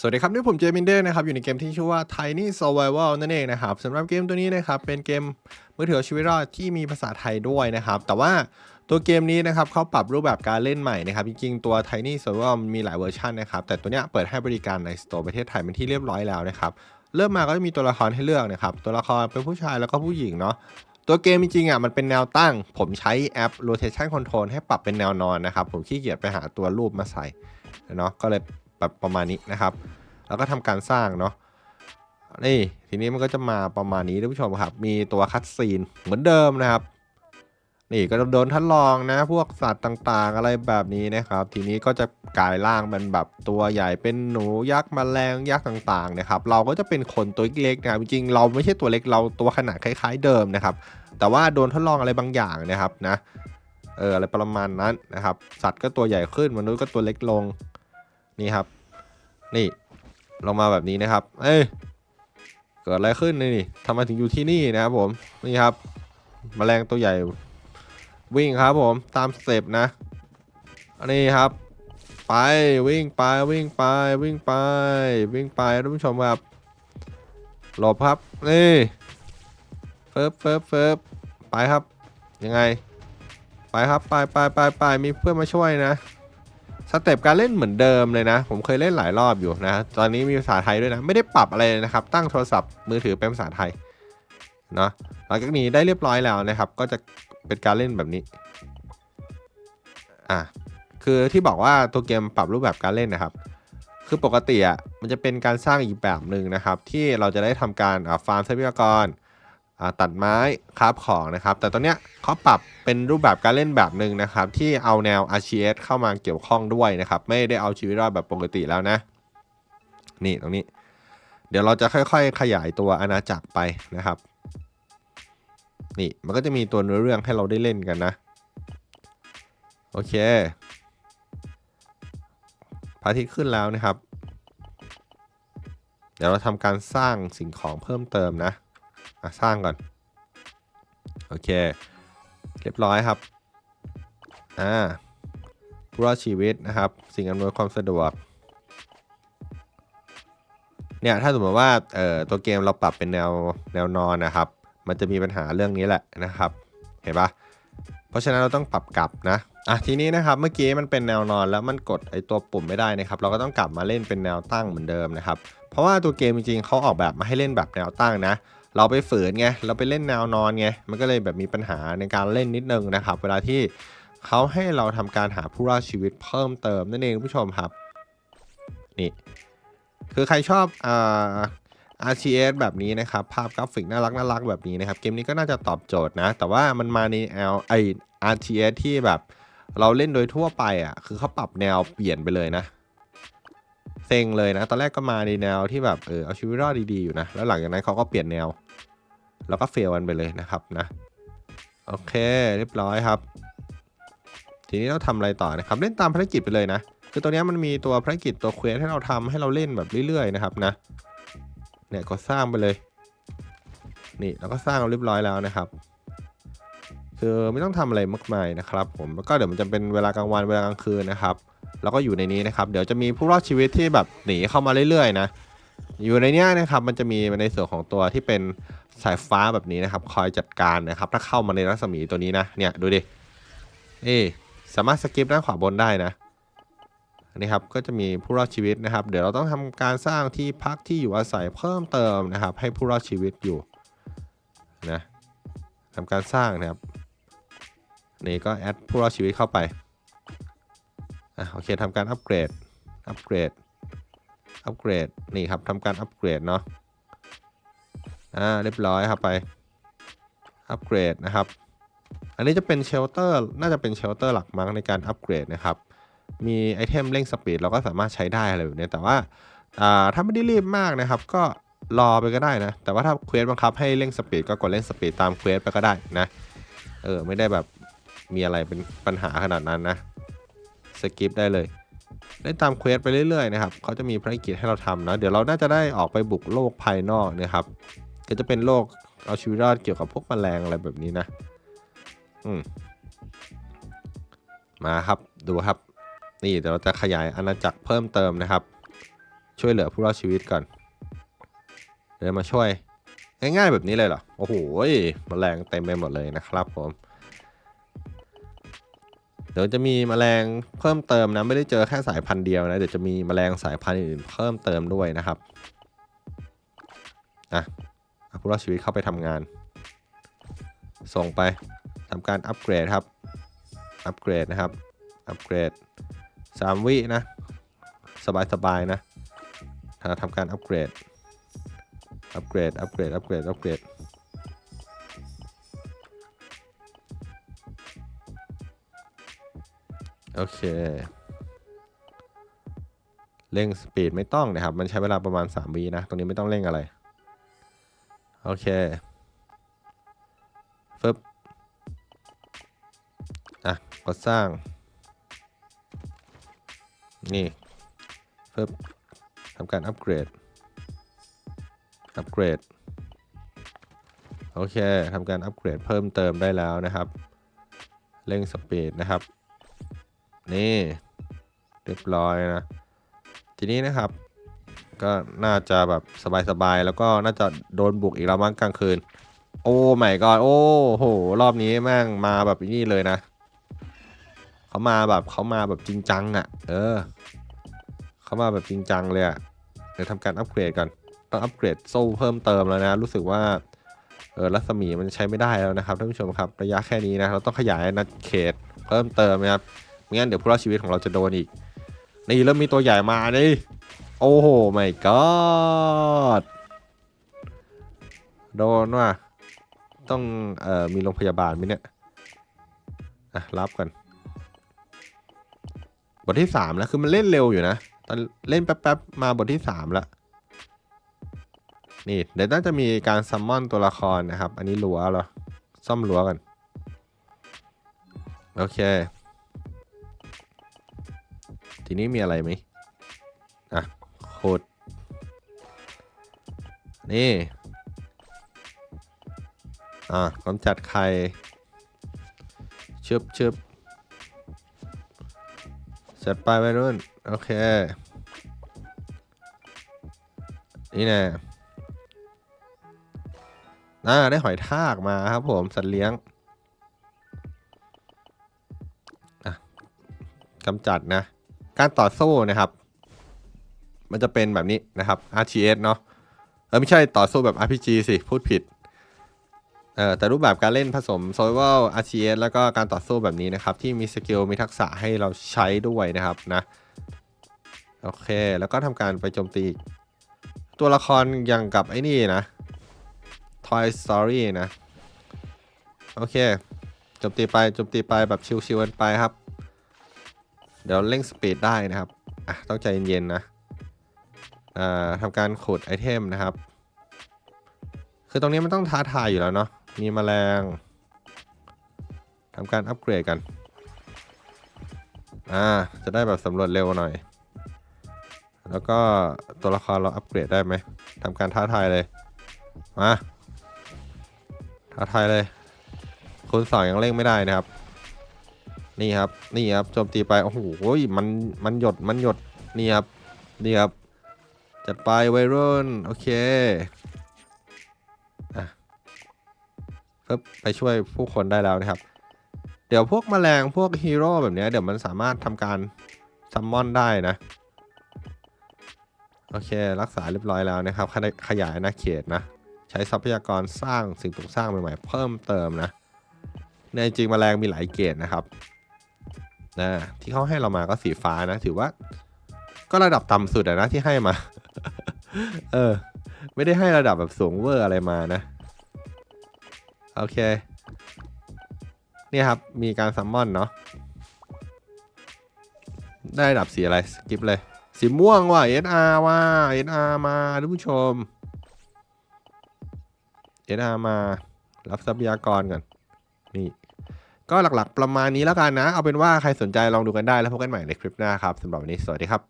สวัสดีครับ นี่ผมเจมินเดอร์นะครับ อยู่ในเกมที่ชื่อว่า Tiny Survival นั่นเองนะครับสำหรับเกมตัวนี้นะครับ เป็นเกมมือถือชีวิตรอดที่มีภาษาไทยด้วยนะครับ แต่ว่าตัวเกมนี้นะครับเขาปรับรูปแบบการเล่นใหม่นะครับ จริงๆ ตัว Tiny Survival มันมีหลายเวอร์ชันนะครับ แต่ตัวเนี้ยเปิดให้บริการในสโตร์ประเทศไทยเป็นที่เรียบร้อยแล้วนะครับ เริ่มมาก็จะมีตัวละครให้เลือกนะครับ ตัวละครเป็นผู้ชายแล้วก็ผู้หญิงเนาะตัวเกมจริงๆอะมันเป็นแนวตั้ง ผมใช้แอป rotation control ให้ปรับเป็นแนวนอนนะครับผมขี้เกียจไปหาตัวรูปมาใส่เนาะก็เลย แบบประมาณนี้นะครับ แล้วก็ทำการสร้างเนาะนี่ทีนี้มันก็จะมาประมาณนี้ท่านผู้ชมครับ มีตัวคัดซีนเหมือนเดิมนะครับ นี่ก็โดนทดลองนะ พวกสัตว์ต่างๆ อะไรแบบนี้นะครับ ทีนี้ก็จะกลายร่างเป็นแบบตัวใหญ่เป็นหนูยักษ์แมลงยักษ์ต่างๆนะครับ เราก็จะเป็นคนตัวเล็กๆนะครับจริงๆเราไม่ใช่ตัวเล็กเราตัวขนาดคล้าย ๆ เดิมนะครับ แต่ว่าโดนทดลองอะไรบางอย่างนะครับนะเอออะไรประมาณนั้นนะครับ สัตว์ก็ตัวใหญ่ขึ้นมนุษย์ก็ตัวเล็กลง นี่ครับ นี่ลงมาแบบนี้นะครับ เอ้ยเกิดอะไรขึ้นนี่ทำไมถึงอยู่ที่นี่นะครับผมนี่ครับแมลงตัวใหญ่ วิ่งครับผมตามสเต็ปนะอันนี้ครับ ไปวิ่งไปวิ่งไปวิ่งไป วิ่งไปท่านผู้ชมครับหลบครับนี่เฟิบเฟิบเฟิบไปครับยังไง ไปครับไปไปไปไปมีเพื่อนมาช่วยนะ สเต็ปการเล่นเหมือนเดิมเลยนะ ผมเคยเล่นหลายรอบอยู่นะ ตอนนี้มีภาษาไทยด้วยนะ ไม่ได้ปรับอะไรเลยนะครับ ตั้งโทรศัพท์มือถือเป็นภาษาไทยเนาะหลังจากนี้ได้เรียบร้อยแล้วนะครับ ก็จะเป็นการเล่นแบบนี้อะคือที่บอกว่าตัวเกมปรับรูปแบบการเล่นนะครับ คือปกติอะมันจะเป็นการสร้างอีกแบบหนึ่งนะครับ ที่เราจะได้ทำการฟาร์มทรัพยากร ตัดไม้คราฟของนะครับ แต่ตอนเนี้ยเขาปรับเป็นรูปแบบการเล่นแบบหนึ่งนะครับ ที่เอาแนว RCS เข้ามาเกี่ยวข้องด้วยนะครับ ไม่ได้เอาชีวิตรอดแบบปกติแล้วนะ นี่ตรงนี้ เดี๋ยวเราจะค่อยๆ ขยายตัวอาณาจักรไปนะครับ นี่มันก็จะมีตัวเนื้อเรื่องให้เราได้เล่นกันนะ โอเคพระอาทิตย์ขึ้นแล้วนะครับ เดี๋ยวเราทำการสร้างสิ่งของเพิ่มเติมนะ อะสร้างก่อน โอเค เรียบร้อยครับ อ่าผู้รอดชีวิตนะครับ สิ่งอำนวยความสะดวก เนี่ยถ้าสมมติว่าเอ่อตัวเกมเราปรับเป็นแนวแนวนอนนะครับ มันจะมีปัญหาเรื่องนี้แหละนะครับ เห็นปะเพราะฉะนั้นเราต้องปรับกลับนะอะทีนี้นะครับเมื่อกี้มันเป็นแนวนอนแล้วมันกดไอตัวปุ่มไม่ได้นะครับ เราก็ต้องกลับมาเล่นเป็นแนวตั้งเหมือนเดิมนะครับ เพราะว่าตัวเกมจริงๆเขาออกแบบมาให้เล่นแบบแนวตั้งนะ เราไปฝืนไงเราไปเล่นแนวนอนไงมันก็เลยแบบมีปัญหาในการเล่นนิดนึงนะครับ เวลาที่เขาให้เราทำการหาผู้รอดชีวิตเพิ่มเติมนั่นเองผู้ชมครับนี่คือใครชอบอ่า RCS แบบนี้นะครับ ภาพกราฟิกน่ารักน่ารักแบบนี้นะครับ เกมนี้ก็น่าจะตอบโจทย์นะ แต่ว่ามันมาในแนวไอ RCS ที่แบบเราเล่นโดยทั่วไปอะ คือเขาปรับแนวเปลี่ยนไปเลยนะ เซ็งเลยนะ ตอนแรกก็มาในแนวที่แบบเออเอาชีวิตรอดดีๆอยู่นะ แล้วหลังจากนั้นเขาก็เปลี่ยนแนว แล้วก็เฟลกันไปเลยนะครับนะโอเคเรียบร้อยครับ ทีนี้เราทำอะไรต่อนะครับเล่นตามภารกิจไปเลยนะ คือตัวนี้มันมีตัวภารกิจตัวเควสให้เราทำให้เราเล่นแบบเรื่อยๆนะครับนะเนี่ยก็สร้างไปเลย นี่เราก็สร้างเราเรียบร้อยแล้วนะครับ คือไม่ต้องทำอะไรมากมายนะครับผมแล้วก็เดี๋ยวมันจะเป็นเวลากลางวันเวลากลางคืนนะครับแล้วก็อยู่ในนี้นะครับ เดี๋ยวจะมีผู้รอดชีวิตที่แบบหนีเข้ามาเรื่อยๆนะ อยู่ในนี้นะครับ มันจะมีในส่วนของตัวที่เป็น สายฟ้าแบบนี้นะครับ คอยจัดการนะครับ ถ้าเข้ามาในรัศมีตัวนี้นะ เนี่ยดูดินี่สามารถสกิปด้านขวาบนได้นะนนี้ครับ ก็จะมีผู้รอดชีวิตนะครับ เดี๋ยวเราต้องทำการสร้างที่พักที่อยู่อาศัยเพิ่มเติมนะครับ ให้ผู้รอดชีวิตอยู่นะทำการสร้างนะครับ นี่ก็แอดผู้รอดชีวิตเข้าไป อะโอเคทำการอัปเกรด อัปเกรด อัปเกรด นี่ครับทำการอัปเกรดเนาะ อ่าเรียบร้อยครับไปอัปเกรดนะครับ อันนี้จะเป็นเชลเตอร์น่าจะเป็นเชลเตอร์หลักมั้งในการอัปเกรดนะครับ มีไอเทมเร่งสปีดเราก็สามารถใช้ได้อะไรแบบนี้แต่ว่าอ่าถ้าไม่ได้รีบมากนะครับ ก็รอไปก็ได้นะ แต่ว่าถ้าเควสบังคับให้เร่งสปีดก็กดเร่งสปีดตามเควสไปก็ได้นะเออไม่ได้แบบมีอะไรเป็นปัญหาขนาดนั้นนะสกิปได้เลยได้ตามเควสไปเรื่อยๆนะครับเขาจะมีภารกิจให้เราทำนะ เดี๋ยวเราน่าจะได้ออกไปบุกโลกภายนอกนะครับ ก็จะเป็นโลกเอาชีวิตรอดเกี่ยวกับพวกแมลงอะไรแบบนี้นะ อืม มาครับดูครับ นี่เดี๋ยวเราจะขยายอาณาจักรเพิ่มเติมนะครับ ช่วยเหลือผู้รอดชีวิตก่อนเดินมาช่วย ง่ายๆแบบนี้เลยเหรอ โอ้โหแมลงเต็มไปหมดเลยนะครับผมเดี๋ยวจะมีแมลงเพิ่มเติมนะไม่ได้เจอแค่สายพันธุ์เดียวนะเดี๋ยวจะมีแมลงสายพันธุ์อื่นเพิ่มเติมด้วยนะครับอะ ผู้รอดชีวิตเข้าไปทำงาน ส่งไปทำการอัปเกรดครับ อัปเกรดนะครับ อัปเกรด 3 วินะ สบายๆนะถ้าทำการอัปเกรด อัปเกรด อัปเกรด อัปเกรด อัปเกรดโอเค เร่งสปีดไม่ต้องนะครับ มันใช้เวลาประมาณ 3วินะ ตรงนี้ไม่ต้องเร่งอะไร โอเคฟึบอะ กดสร้าง นี่ฟึบทำการอัปเกรด อัปเกรด โอเคทำการอัปเกรดเพิ่มเติมได้แล้วนะครับ เร่งสปีดนะครับ นี่ เรียบร้อยนะ ทีนี้นะครับ ก็น่าจะแบบสบายๆ แล้วก็น่าจะโดนบุกอีกแล้วมั้งกลางคืน โอ้ไม่ก็โอ้โห รอบนี้แม่งมาแบบนี้เลยนะ เขามาแบบเขามาแบบจริงจังอะ่ะ เออ เขามาแบบจริงจังเลยอะ่ะ เดี๋ยวทำการอัปเกรดก่อน ต้องอัปเกรดโซ่เพิ่มเติมแล้วนะ รู้สึกว่า เออรัศมีมันใช้ไม่ได้แล้วนะครับท่านผู้ชมครับ ระยะแค่นี้นะ เราต้องขยายนะเขตเพิ่มเติมนะครับไม่งั้นเดี๋ยวผู้รอดชีวิตของเราจะโดนอีก นี่เริ่มมีตัวใหญ่มานี่ โอ้โหไม่กอดโดนว่ะต้องเอ่อมีโรงพยาบาลไหมเนี่ย อะ รับกัน บทที่สามแล้ว คือมันเล่นเร็วอยู่นะ ตอนเล่นแป๊บๆ มาบทที่สามแล้วนี่ เดี๋ยวน่าจะมีการซัมมอนตัวละครนะครับ อันนี้รั้วเหรอ ซ่อมรั้วกัน โอเค ทีนี้มีอะไรไหม ขุด นี่ อะกำจัดไข่ชึบชึบเสร็จไปไปรุ่น โอเค นี่แน่อ่าได้หอยทากมาครับผม สัตว์เลี้ยงอะกำจัดนะ การต่อสู้นะครับ มันจะเป็นแบบนี้นะครับ RTS เนาะเออไม่ใช่ต่อสู้แบบ RPG สิ พูดผิดเออแต่รูปแบบการเล่นผสม Survival RTS แล้วก็การต่อสู้แบบนี้นะครับ ที่มีสกิลมีทักษะให้เราใช้ด้วยนะครับนะโอเค แล้วก็ทำการไปโจมตี ตัวละครอย่างกับไอ้นี่นะ Toy Story นะ โอเคโจมตีไปโจมตีไปแบบชิวๆกันไปครับ เดี๋ยวเร่งสปีดได้นะครับ อะ ต้องใจเย็นๆนะ ทำการขุดไอเทมนะครับ คือตรงนี้มันต้องท้าทายอยู่แล้วเนาะ มีแมลงทำการอัปเกรดกัน อ่า จะได้แบบสำรวจเร็วหน่อย แล้วก็ตัวละครเราอัปเกรดได้ไหมทำการท้าทายเลย มา ท้าทายเลยคุณสองยังเร่งไม่ได้นะครับ นี่ครับ นี่ครับ โจมตีไป โอ้โห มัน มันหยด มันหยด นี่ครับ นี่ครับ จัดไปวัยรุ่น โอเคอะปึ๊บไปช่วยผู้คนได้แล้วนะครับ เดี๋ยวพวกแมลงพวกฮีโร่แบบนี้เดี๋ยวมันสามารถทำการซัมมอนได้นะ โอเค รักษาเรียบร้อยแล้วนะครับ ขยขยายอาณาเขตนะ ใช้ทรัพยากรสร้างสิ่งปลูกสร้างใหม่ๆ เพิ่มเติมนะ ในจริงแมลงมีหลายเกรดนะครับนะที่เขาให้เรามาก็สีฟ้านะ ถือว่า ก็ระดับต่ำสุดอะนะที่ให้มา เออ ไม่ได้ให้ระดับแบบสูงเวอร์อะไรมานะ โอเค เนี่ยครับ มีการซัมมอนเนาะ ได้ระดับสีอะไร สกิปเลย สีม่วงว่ะ NR ว่ะ NR มาท่านผู้ชม NR มา รับทรัพยากรก่อน นี่ก็หลักๆประมาณนี้แล้วกันนะ เอาเป็นว่าใครสนใจลองดูกันได้แล้วพบกันใหม่ในคลิปหน้าครับสำหรับวันนี้สวัสดีครับ